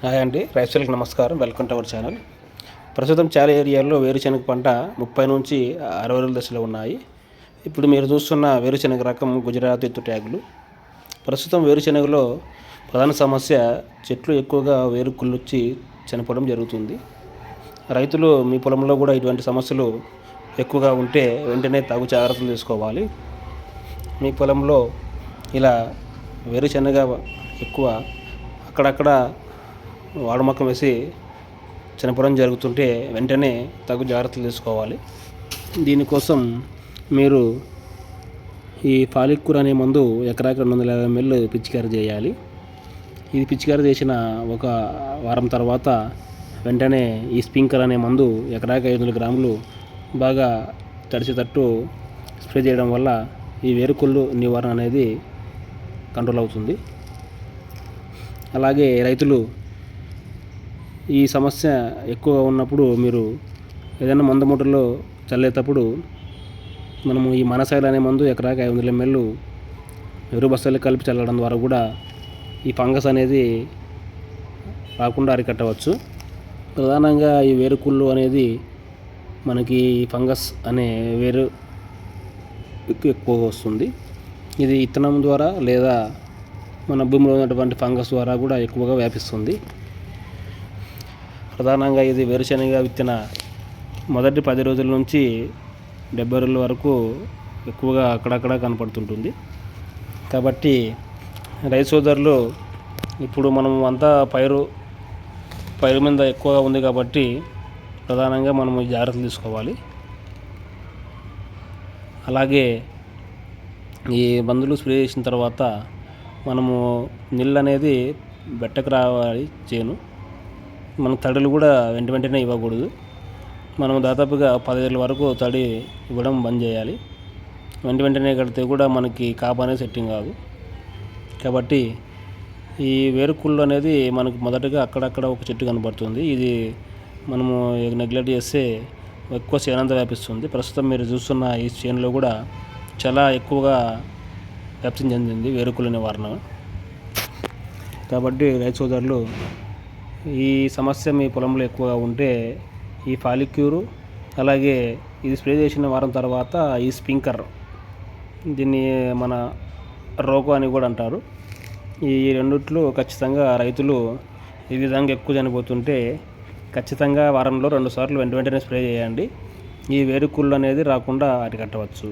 Hi అండి రైతులకు నమస్కారం వెల్కమ్ టు అవర్ ఛానల్. ప్రస్తుతం చాలా ఏరియాల్లో వేరుశనగ పంట ముప్పై నుంచి అరవై రోజుల దశలో ఉన్నాయి. ఇప్పుడు మీరు చూస్తున్న వేరుశనగ రకం గుజరాత్ ఎత్తు ట్యాగులు. ప్రస్తుతం వేరుశనగలో ప్రధాన సమస్య చెట్లు ఎక్కువగా వేరు కుళ్ళొచ్చి చనిపోవడం జరుగుతుంది. రైతులు మీ పొలంలో కూడా ఇటువంటి సమస్యలు ఎక్కువగా ఉంటే వెంటనే తగు జాగ్రత్తలు తీసుకోవాలి. మీ పొలంలో ఇలా వేరుశనగ ఎక్కువ అక్కడక్కడ వాడమక్కం వేసి చనిపోవడం జరుగుతుంటే వెంటనే తగు జాగ్రత్తలు తీసుకోవాలి. దీనికోసం మీరు ఈ ఫాలిక్కూర్ అనే మందు ఎకరాకి రెండు వందల యాభై ఎంఎల్ పిచికారీ చేయాలి. ఇది పిచికారీ చేసిన ఒక వారం తర్వాత వెంటనే ఈ స్ప్రింకర్ అనే మందు ఎకరాకి ఐదు వందల గ్రాములు బాగా తడిచేటట్టు స్ప్రే చేయడం వల్ల ఈ వేరుకుళ్ళు నివారణ అనేది కంట్రోల్ అవుతుంది. అలాగే రైతులు ఈ సమస్య ఎక్కువ ఉన్నప్పుడు మీరు ఏదైనా మందు మూటలో చల్లేటప్పుడు మనము ఈ మనసాయిల్ అనే మందు ఎకరాకి ఐదు వందల ఎంఎల్ ఎరువు బస్తాలు కలిపి చల్లడం ద్వారా కూడా ఈ ఫంగస్ అనేది రాకుండా అరికట్టవచ్చు. ప్రధానంగా ఈ వేరుకుళ్ళు అనేది మనకి ఫంగస్ అనే వేరు ఎక్కువ ఎక్కువగా వస్తుంది. ఇది ఇత్తనం ద్వారా లేదా మన భూమిలో ఉన్నటువంటి ఫంగస్ ద్వారా కూడా ఎక్కువగా వ్యాపిస్తుంది. ప్రధానంగా ఇది వేరుశనగ విత్తిన మొదటి పది రోజుల నుంచి డెబ్బై రోజుల వరకు ఎక్కువగా అక్కడక్కడ కనపడుతుంటుంది. కాబట్టి రైతు సోదరులు ఇప్పుడు మనం అంతా పైరు పైరు మీద ఎక్కువగా ఉంది కాబట్టి ప్రధానంగా మనం జాగ్రత్తలు తీసుకోవాలి. అలాగే ఈ మందులు స్ప్రే చేసిన తర్వాత మనము నీళ్ళు అనేది బెట్టకు రావాలి చేను. మన తడులు కూడా వెంట వెంటనే ఇవ్వకూడదు. మనం దాదాపుగా పదివేల వరకు తడి ఇవ్వడం బంద్ చేయాలి. వెంట వెంటనే కడితే కూడా మనకి కాపు అనేది సెట్టింగ్ కాదు. కాబట్టి ఈ వేరుకుళ్ళు అనేది మనకు మొదటగా అక్కడక్కడ ఒక చెట్టు కనబడుతుంది. ఇది మనము నెగ్లెక్ట్ చేస్తే ఎక్కువ చేనంతా వ్యాపిస్తుంది. ప్రస్తుతం మీరు చూస్తున్న ఈ చేనులో కూడా చాలా ఎక్కువగా వ్యాప్తి చెందింది వేరుకుల నివారణ కాబట్టి రైతు సోదరులు ఈ సమస్య మీ పొలంలో ఎక్కువగా ఉంటే ఈ ఫాలిక్యూరు అలాగే ఇది స్ప్రే చేసిన వారం తర్వాత ఈ స్ప్రింకర్ దీన్ని మన రోకో అని కూడా అంటారు. ఈ రెండిట్లో ఖచ్చితంగా రైతులు ఈ విధంగా ఎక్కువ చనిపోతుంటే ఖచ్చితంగా వారంలో రెండు సార్లు వెంట వెంటనే స్ప్రే చేయండి. ఈ వేరుకుళ్ళు అనేది రాకుండా అరికట్టవచ్చు.